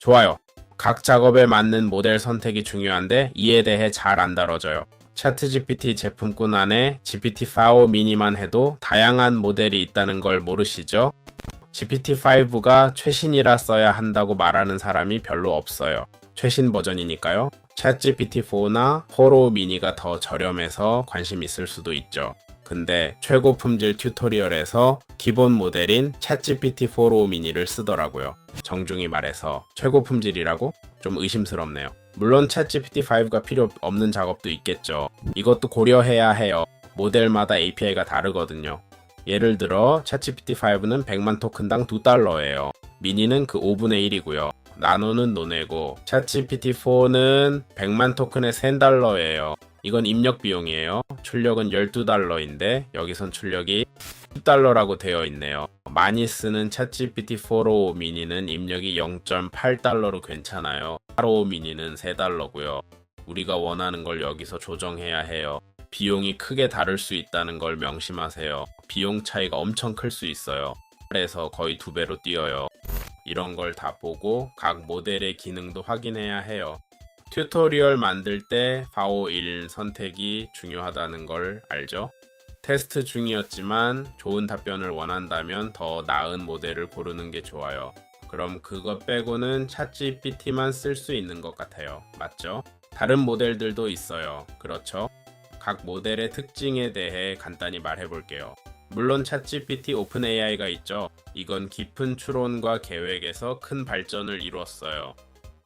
좋아요. 각 작업에 맞는 모델 선택이 중요한데 이에 대해 잘 안 다뤄져요. 차트GPT 제품군 안에 GPT-4o 미니만 해도 다양한 모델이 있다는 걸 모르시죠? GPT-5가 최신이라 써야 한다고 말하는 사람이 별로 없어요. 최신 버전이니까요. 챗GPT4나 4로 미니가 더 저렴해서 관심 있을 수도 있죠. 근데 최고 품질 튜토리얼에서 기본 모델인 챗GPT4로 미니를 쓰더라고요. 정중히 말해서 최고 품질이라고? 좀 의심스럽네요. 물론 챗GPT5가 필요 없는 작업도 있겠죠. 이것도 고려해야 해요. 모델마다 API가 다르거든요. 예를 들어 챗GPT5는 100만 토큰당 2달러예요. 미니는 그 5분의 1이고요. 나노는 노네고 챗GPT4는 100만 토큰에 3달러예요. 이건 입력 비용이에요. 출력은 12달러인데 여기선 출력이 10달러라고 되어 있네요. 많이 쓰는 챗GPT4로 미니는 입력이 0.8달러로 괜찮아요. 8로 미니는 3달러고요. 우리가 원하는 걸 여기서 조정해야 해요. 비용이 크게 다를 수 있다는 걸 명심하세요. 비용 차이가 엄청 클 수 있어요. 그래서 거의 두 배로 뛰어요. 이런 걸 다 보고 각 모델의 기능도 확인해야 해요. 튜토리얼 만들 때 파오1 선택이 중요하다는 걸 알죠? 테스트 중이었지만 좋은 답변을 원한다면 더 나은 모델을 고르는 게 좋아요. 그럼 그거 빼고는 챗GPT만 쓸 수 있는 것 같아요. 맞죠? 다른 모델들도 있어요. 그렇죠? 각 모델의 특징에 대해 간단히 말해 볼게요. 물론 챗GPT 오픈 AI가 있죠. 이건 깊은 추론과 계획에서 큰 발전을 이루었어요.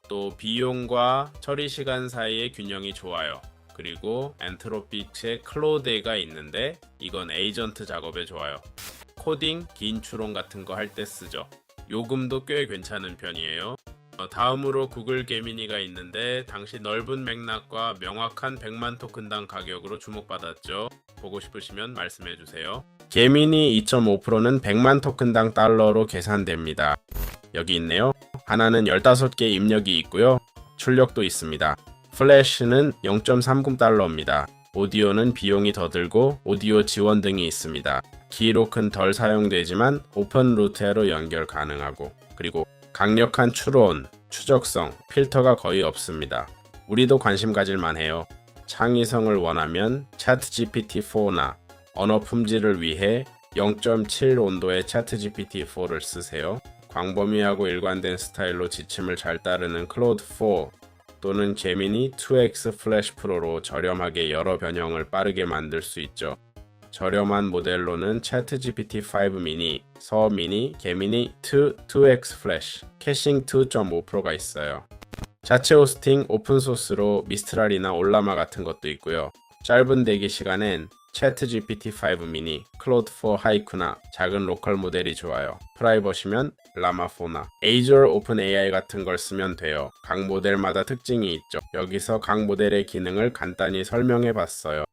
또 비용과 처리 시간 사이의 균형이 좋아요. 그리고 엔트로픽스의 클로데가 있는데 이건 에이전트 작업에 좋아요. 코딩, 긴 추론 같은 거 할 때 쓰죠. 요금도 꽤 괜찮은 편이에요. 어, 다음으로 구글 게미니가 있는데 당시 넓은 맥락과 명확한 100만 토큰당 가격으로 주목받았죠. 보고 싶으시면 말씀해 주세요. 게미니 2.5%는 100만 토큰당 달러로 계산됩니다. 여기 있네요. 하나는 15개 입력이 있고요. 출력도 있습니다. 플래시는 0.30달러입니다. 오디오는 비용이 더 들고 오디오 지원 등이 있습니다. 기록은 덜 사용되지만 오픈 루테로 연결 가능하고 그리고 강력한 추론, 추적성, 필터가 거의 없습니다. 우리도 관심 가질 만해요. 창의성을 원하면 챗GPT4나 언어 품질을 위해 0.7 온도의 챗GPT4를 쓰세요. 광범위하고 일관된 스타일로 지침을 잘 따르는 클로드 4 또는 제미니 2X 플래시 프로로 저렴하게 여러 변형을 빠르게 만들 수 있죠. 저렴한 모델로는 챗GPT5 미니, 서 미니, 게미니 2, 2X 플래시, 캐싱 2.5%가 있어요. 자체 호스팅 오픈소스로 미스트랄이나 올라마 같은 것도 있고요. 짧은 대기 시간엔 챗GPT5 미니, 클로드 4 하이쿠나 작은 로컬 모델이 좋아요. 프라이버시면 라마포나, Azure 오픈 AI 같은 걸 쓰면 돼요. 각 모델마다 특징이 있죠. 여기서 각 모델의 기능을 간단히 설명해 봤어요.